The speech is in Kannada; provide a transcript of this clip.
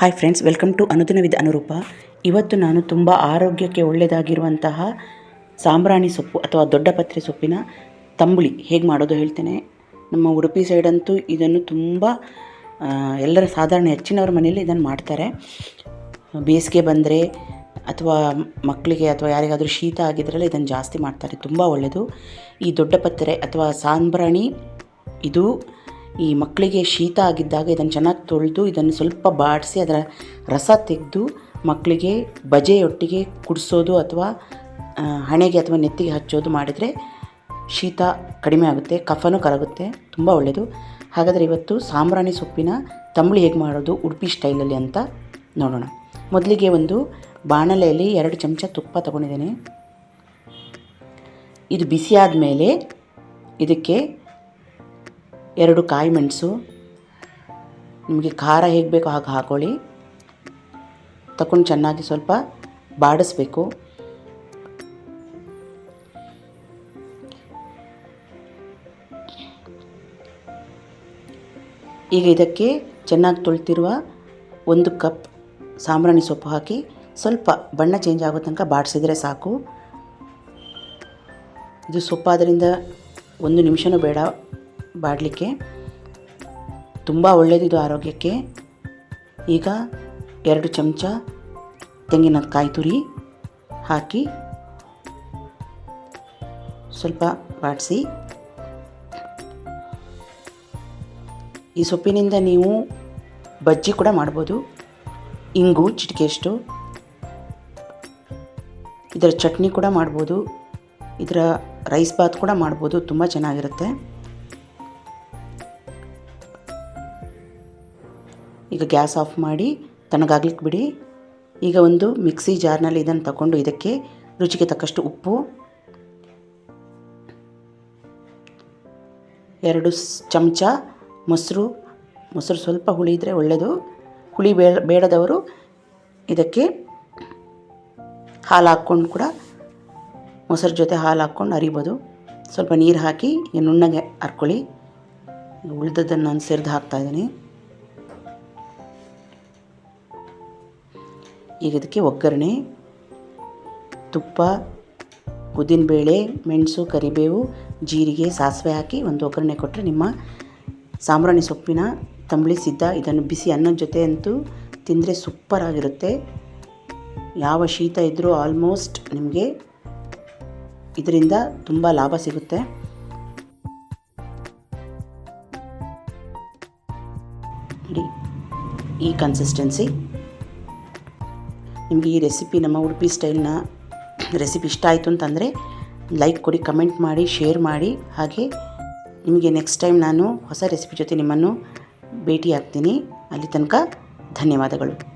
ಹಾಯ್ ಫ್ರೆಂಡ್ಸ್ ವೆಲ್ಕಮ್ ಟು ಅನುದಿನ ವಿದ್ ಅನುರೂಪ ಇವತ್ತು ನಾನು ತುಂಬ ಆರೋಗ್ಯಕ್ಕೆ ಒಳ್ಳೆಯದಾಗಿರುವಂತಹ ಸಾಂಬ್ರಾಣಿ ಸೊಪ್ಪು ಅಥವಾ ದೊಡ್ಡಪತ್ರೆ ಸೊಪ್ಪಿನ ತಂಬುಳಿ ಹೇಗೆ ಮಾಡೋದು ಹೇಳ್ತೇನೆ. ನಮ್ಮ ಉಡುಪಿ ಸೈಡಂತೂ ಇದನ್ನು ತುಂಬ ಎಲ್ಲರ ಸಾಧಾರಣ ಹೆಚ್ಚಿನವ್ರ ಮನೆಯಲ್ಲಿ ಇದನ್ನು ಮಾಡ್ತಾರೆ. ಬೇಸಿಗೆ ಬಂದರೆ ಅಥವಾ ಮಕ್ಕಳಿಗೆ ಅಥವಾ ಯಾರಿಗಾದರೂ ಶೀತ ಆಗಿದ್ರಲ್ಲ ಇದನ್ನು ಜಾಸ್ತಿ ಮಾಡ್ತಾರೆ. ತುಂಬ ಒಳ್ಳೆಯದು ಈ ದೊಡ್ಡಪತ್ರೆ ಅಥವಾ ಸಾಂಬ್ರಾಣಿ, ಇದು ಈ ಮಕ್ಕಳಿಗೆ ಶೀತ ಆಗಿದ್ದಾಗ ಇದನ್ನು ಚೆನ್ನಾಗಿ ತೊಳೆದು ಇದನ್ನು ಸ್ವಲ್ಪ ಬಾಡಿಸಿ ಅದರ ರಸ ತೆಗೆದು ಮಕ್ಕಳಿಗೆ ಬಜೆಯೊಟ್ಟಿಗೆ ಕುಡಿಸೋದು ಅಥವಾ ಹಣೆಗೆ ಅಥವಾ ನೆತ್ತಿಗೆ ಹಚ್ಚೋದು ಮಾಡಿದರೆ ಶೀತ ಕಡಿಮೆ ಆಗುತ್ತೆ, ಕಫನೂ ಕರಗುತ್ತೆ, ತುಂಬ ಒಳ್ಳೆಯದು. ಹಾಗಾದರೆ ಇವತ್ತು ಸಾಂಬ್ರಾಣಿ ಸೊಪ್ಪಿನ ತಂಬಳಿ ಹೇಗೆ ಮಾಡೋದು, ಉಡುಪಿ ಸ್ಟೈಲಲ್ಲಿ ಅಂತ ನೋಡೋಣ. ಮೊದಲಿಗೆ ಒಂದು ಬಾಣಲೆಯಲ್ಲಿ ಎರಡು ಚಮಚ ತುಪ್ಪ ತಗೊಂಡಿದ್ದೇನೆ. ಇದು ಬಿಸಿಯಾದ ಮೇಲೆ ಇದಕ್ಕೆ ಎರಡು ಕಾಯಿ ಮೆಣಸು. ನಿಮಗೆ ಖಾರ ಹೇಗೆ ಬೇಕೋ ಹಾಗೆ ಹಾಕೊಳ್ಳಿ. ತಗೊಂಡು ಚೆನ್ನಾಗಿ ಸ್ವಲ್ಪ ಬಾಡಿಸ್ಬೇಕು. ಈಗ ಇದಕ್ಕೆ ಚೆನ್ನಾಗಿ ತೊಳ್ತಿರುವ ಒಂದು ಕಪ್ ಸಾಂಬ್ರಾಣಿ ಸೊಪ್ಪು ಹಾಕಿ ಸ್ವಲ್ಪ ಬಣ್ಣ ಚೇಂಜ್ ಆಗೋ ತನಕ ಬಾಡಿಸಿದರೆ ಸಾಕು. ಇದು ಸೊಪ್ಪಾದ್ದರಿಂದ ಒಂದು ನಿಮಿಷನೂ ಬೇಡ. ಬಾಡಲಿಕ್ಕೆ. ತುಂಬ ಒಳ್ಳೆಯದಿದು ಆರೋಗ್ಯಕ್ಕೆ. ಈಗ ಎರಡು ಚಮಚ ತೆಂಗಿನಕಾಯಿ ತುರಿ ಹಾಕಿ ಸ್ವಲ್ಪ ಬಾಡಿಸಿ ಈ ಸೊಪ್ಪಿನಿಂದ ನೀವು ಬಜ್ಜಿ ಕೂಡ ಮಾಡ್ಬೋದು. ಇಂಗು ಚಿಟಿಕೆಯಷ್ಟು ಇದರ ಚಟ್ನಿ ಕೂಡ ಮಾಡ್ಬೋದು. ಇದರ ರೈಸ್ ಬಾತ್ ಕೂಡ ಮಾಡ್ಬೋದು. ತುಂಬ ಚೆನ್ನಾಗಿರುತ್ತೆ. ಈಗ ಗ್ಯಾಸ್ ಆಫ್ ಮಾಡಿ ತಣ್ಣಗಾಗ್ಲಿಕ್ಕೆ ಬಿಡಿ. ಈಗ ಒಂದು ಮಿಕ್ಸಿ ಜಾರ್ನಲ್ಲಿ ಇದನ್ನು ತಗೊಂಡು ಇದಕ್ಕೆ ರುಚಿಗೆ ತಕ್ಕಷ್ಟು ಉಪ್ಪು, ಎರಡು ಚಮಚ ಮೊಸರು ಮೊಸರು ಸ್ವಲ್ಪ ಹುಳಿ ಇದ್ದರೆ ಒಳ್ಳೆಯದು ಹುಳಿ ಬೇಡ ಬೇಡದವರು ಇದಕ್ಕೆ ಹಾಲು ಹಾಕ್ಕೊಂಡು ಕೂಡ ಮೊಸರು ಜೊತೆ ಹಾಲು ಹಾಕ್ಕೊಂಡು ಅರಿಬೋದು. ಸ್ವಲ್ಪ ನೀರು ಹಾಕಿ ನುಣ್ಣಗೆ ಹರ್ಕೊಳ್ಳಿ ಉಳಿದದ್ದನ್ನು ನಾನು ಸೇರಿದು ಹಾಕ್ತಾಯಿದ್ದೀನಿ ಈಗ ಇದಕ್ಕೆ ಒಗ್ಗರಣೆ, ತುಪ್ಪ, ಉದ್ದಿನಬೇಳೆ, ಮೆಣಸು, ಕರಿಬೇವು, ಜೀರಿಗೆ, ಸಾಸಿವೆ ಹಾಕಿ ಒಂದು ಒಗ್ಗರಣೆ ಕೊಟ್ಟರೆ ನಿಮ್ಮ ಸಾಂಬ್ರಾಣಿ ಸೊಪ್ಪಿನ ತಂಬಳಿ ಸಿದ್ಧ. ಇದನ್ನು ಬಿಸಿ ಅನ್ನದ ಜೊತೆ ಅಂತೂ ತಿಂದರೆ ಸೂಪರಾಗಿರುತ್ತೆ ಯಾವ ಶೀತ ಇದ್ದರೂ ಆಲ್ಮೋಸ್ಟ್ ನಿಮಗೆ ಇದರಿಂದ ತುಂಬ ಲಾಭ ಸಿಗುತ್ತೆ. ನೋಡಿ, ಈ ಕನ್ಸಿಸ್ಟೆನ್ಸಿ ನಿಮಗೆ ಈ ರೆಸಿಪಿ ನಮ್ಮ ಉಡುಪಿ ಸ್ಟೈಲ್ನ ರೆಸಿಪಿ ಇಷ್ಟ ಆಯಿತು ಅಂತಂದರೆ ಲೈಕ್ ಕೊಡಿ ಕಮೆಂಟ್ ಮಾಡಿ ಶೇರ್ ಮಾಡಿ. ಹಾಗೆ ನಿಮಗೆ ನೆಕ್ಸ್ಟ್ ಟೈಮ್ ನಾನು ಹೊಸ ರೆಸಿಪಿ ಜೊತೆ ನಿಮ್ಮನ್ನು ಭೇಟಿ ಆಗ್ತೀನಿ ಅಲ್ಲಿ ತನಕ ಧನ್ಯವಾದಗಳು.